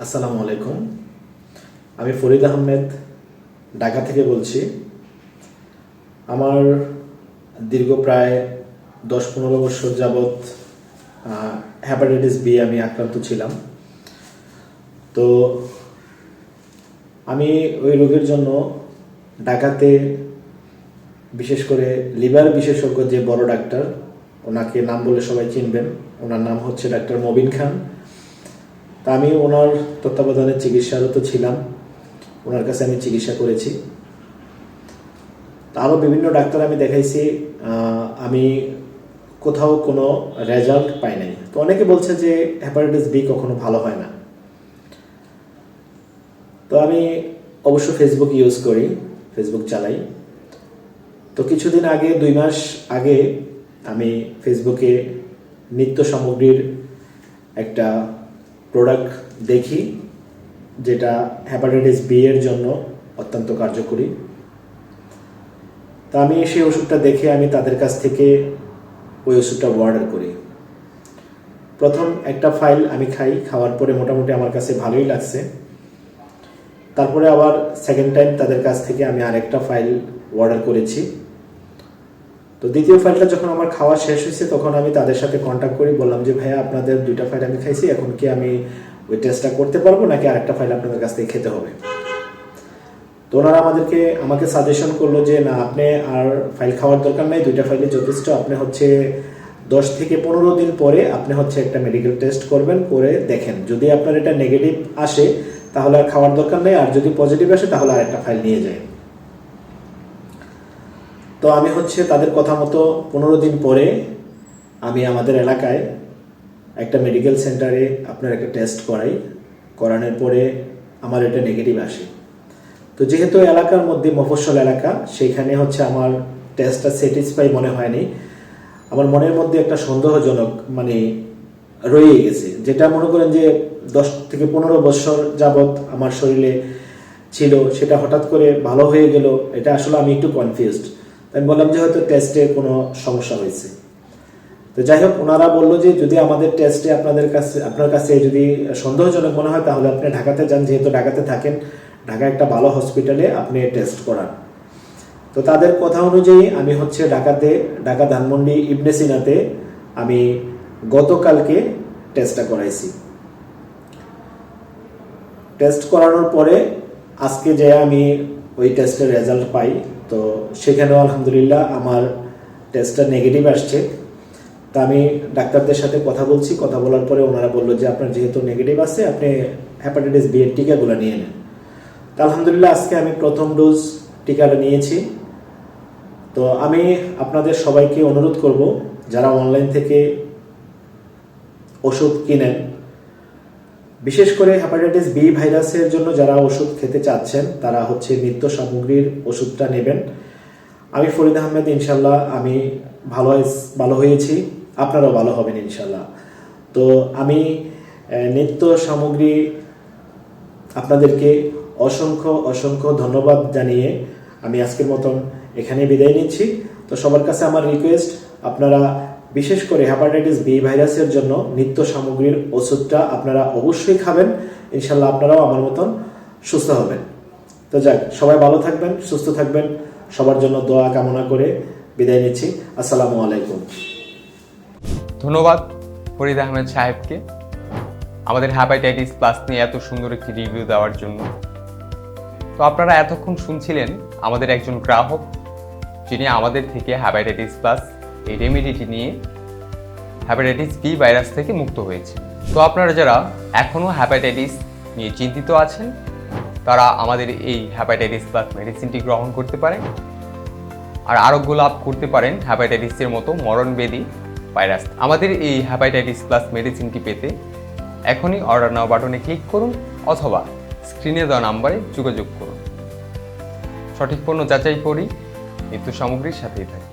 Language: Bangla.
আসসালামু আলাইকুম। আমি ফরিদ আহমেদ, ঢাকা থেকে বলছি। আমার দীর্ঘ প্রায় দশ পনেরো বছর যাবৎ হ্যাপাটাইটিস বি আমি আক্রান্ত ছিলাম। তো আমি ওই রোগের জন্য ঢাকাতে বিশেষ করে লিভার বিশেষজ্ঞ যে বড় ডাক্তার, ওনাকে নাম বলে সবাই চিনবেন। ওনার নাম হচ্ছে ডাক্তার মবিন খান। তা আমি ওনার তত্ত্বাবধানে চিকিৎসারত ছিলাম। ওনার কাছে আমি চিকিৎসা করেছি। আরও বিভিন্ন ডাক্তার আমি দেখাইছি আমি কোথাও কোনো রেজাল্ট পাই নাই। তো অনেকে বলছে যে হ্যাপাটাইটিস বি কখনো ভালো হয় না। তো আমি অবশ্য ফেসবুক ইউজ করি ফেসবুক চালাই। তো কিছুদিন আগে, দুই মাস আগে আমি ফেসবুকে নিত্য সামগ্রীর একটা প্রোডাক্ট দেখি, যেটা হ্যাপাটাইটিস বি এর জন্য অত্যন্ত কার্যকরী। তা আমি সেই ওষুধটা দেখে আমি তাদের কাছ থেকে ওই ওষুধটা অর্ডার করি। প্রথম একটা ফাইল আমি খাই, খাওয়ার পরে মোটামুটি আমার কাছে ভালোই লাগছে। তারপরে আবার সেকেন্ড টাইম তাদের কাছ থেকে আমি আরেকটা ফাইল অর্ডার করেছি। তো দ্বিতীয় ফাইলটা যখন আমার খাওয়া শেষ হয়েছে, তখন আমি তাদের সাথে কন্ট্যাক্ট করি, বললাম যে, ভাইয়া, আপনাদের দুইটা ফাইল আমি খাইছি, এখন কি আমি ওই টেস্টটা করতে পারব, নাকি আরেকটা ফাইল আপনাদের কাছ থেকে খেতে হবে? তো ওনারা আমাদেরকে, আমাকে সাজেশন করল যে, না, আপনি আর ফাইল খাওয়ার দরকার নাই, দুইটা ফাইলে যথেষ্ট। আপনি হচ্ছে দশ থেকে পনেরো দিন পরে আপনি হচ্ছে একটা মেডিকেল টেস্ট করবেন, করে দেখেন। যদি আপনার এটা নেগেটিভ আসে, তাহলে আর খাওয়ার দরকার নেই, আর যদি পজিটিভ আসে, তাহলে আরেকটা ফাইল নিয়ে যায় তো আমি হচ্ছে তাদের কথা মতো পনেরো দিন পরে আমি আমাদের এলাকায় একটা মেডিকেল সেন্টারে আপনার একটা টেস্ট করাই। করানোর পরে আমার এটা নেগেটিভ আসে। তো যেহেতু এলাকার মধ্যে মফস্বল এলাকা, সেখানে হচ্ছে আমার টেস্টটা স্যাটিসফাই মনে হয়নি। আমার মনের মধ্যে একটা সন্দেহজনক মানে রয়ে গেছে। যেটা মনে করেন যে দশ থেকে পনেরো বছর যাবৎ আমার শরীরে ছিল, সেটা হঠাৎ করে ভালো হয়ে গেল, এটা আসলে আমি একটু কনফিউজড আমি বললাম যে হয়তো টেস্টে কোনো সমস্যা হয়েছে। তো যাই হোক ওনারা বলল যে যদি আমাদের টেস্টে আপনাদের কাছে, আপনার কাছে যদি সন্দেহজনক মনে হয়, তাহলে আপনি ঢাকাতে যান, যেহেতু ঢাকাতে থাকেন। ঢাকা একটা ভালো হসপিটালে আপনি টেস্ট করান। তো তাদের কথা অনুযায়ী আমি হচ্ছে ঢাকাতে, ঢাকা ধানমন্ডি ইবনে সিনাতে আমি গতকালকে টেস্টটা করাইছি। টেস্ট করানোর পরে আজকে যে আমি ওই টেস্টের রেজাল্ট পাই তো সেখানেও আলহামদুলিল্লাহ আমার টেস্টটা নেগেটিভ আসছে। তা আমি ডাক্তারদের সাথে কথা বলছি। কথা বলার পরে ওনারা বলল যে, আপনার যেহেতু নেগেটিভ আছে, আপনি হ্যাপাটাইটিস বি এর টিকাগুলো নিয়ে নেন। তা আলহামদুলিল্লাহ আজকে আমি প্রথম ডোজ টিকাটা নিয়েছি। তো আমি আপনাদের সবাইকে অনুরোধ করব, যারা অনলাইন থেকে ওষুধ কিনেন বিশেষ করে হ্যাপাটাইটিস বি ভাইরাসের জন্য যারা ওষুধ খেতে চাচ্ছেন, তারা হচ্ছে নিত্য সামগ্রীর ওষুধটা নেবেন। আমি ফরিদ আহমেদ ইনশাল্লাহ আমি ভালো ভালো হয়েছি। আপনারাও ভালো হবেন ইনশাল্লাহ তো আমি নিত্য সামগ্রী আপনাদেরকে অসংখ্য অসংখ্য ধন্যবাদ জানিয়ে আমি আজকের মতন এখানে বিদায় নিচ্ছি। তো সবার কাছে আমার রিকোয়েস্ট আপনারা বিশেষ করে হ্যাপাটাইটিস বি ভাইরাসের জন্য নিত্য সামগ্রীর ওষুধটা আপনারা অবশ্যই খাবেন। ইনশাল্লাহ আপনারাও আমার মতন সুস্থ হবেন। তো যাক, সবাই ভালো থাকবেন, সুস্থ থাকবেন। সবার জন্য দোয়া কামনা করে বিদায় নিচ্ছি। আসসালামু আলাইকুম। ধন্যবাদ ফরিদ আহমেদ সাহেবকে আমাদের হ্যাপাটাইটিস প্লাস নিয়ে এত সুন্দর একটি রিভিউ দেওয়ার জন্য। তো আপনারা এতক্ষণ শুনছিলেন আমাদের একজন গ্রাহক যিনি আমাদের থেকে হ্যাপাটাইটিস প্লাস এই রেমিডিটি নিয়ে হ্যাপাটাইটিস বি ভাইরাস থেকে মুক্ত হয়েছে। তো আপনারা যারা এখনও হ্যাপাটাইটিস নিয়ে চিন্তিত আছেন, তারা আমাদের এই হ্যাপাটাইটিস প্লাস মেডিসিনটি গ্রহণ করতে পারেন আর আরোগ্য লাভ করতে পারেন হ্যাপাটাইটিসের মতো মরণবেদী ভাইরাস আমাদের এই হ্যাপাটাইটিস প্লাস মেডিসিনটি পেতে এখনই অর্ডার নাও বাটনে ক্লিক করুন অথবা স্ক্রিনে দেওয়া নাম্বারে যোগাযোগ করুন। সঠিক পণ্য যাচাই করি, নিত্য সামগ্রীর সাথেই থাকি।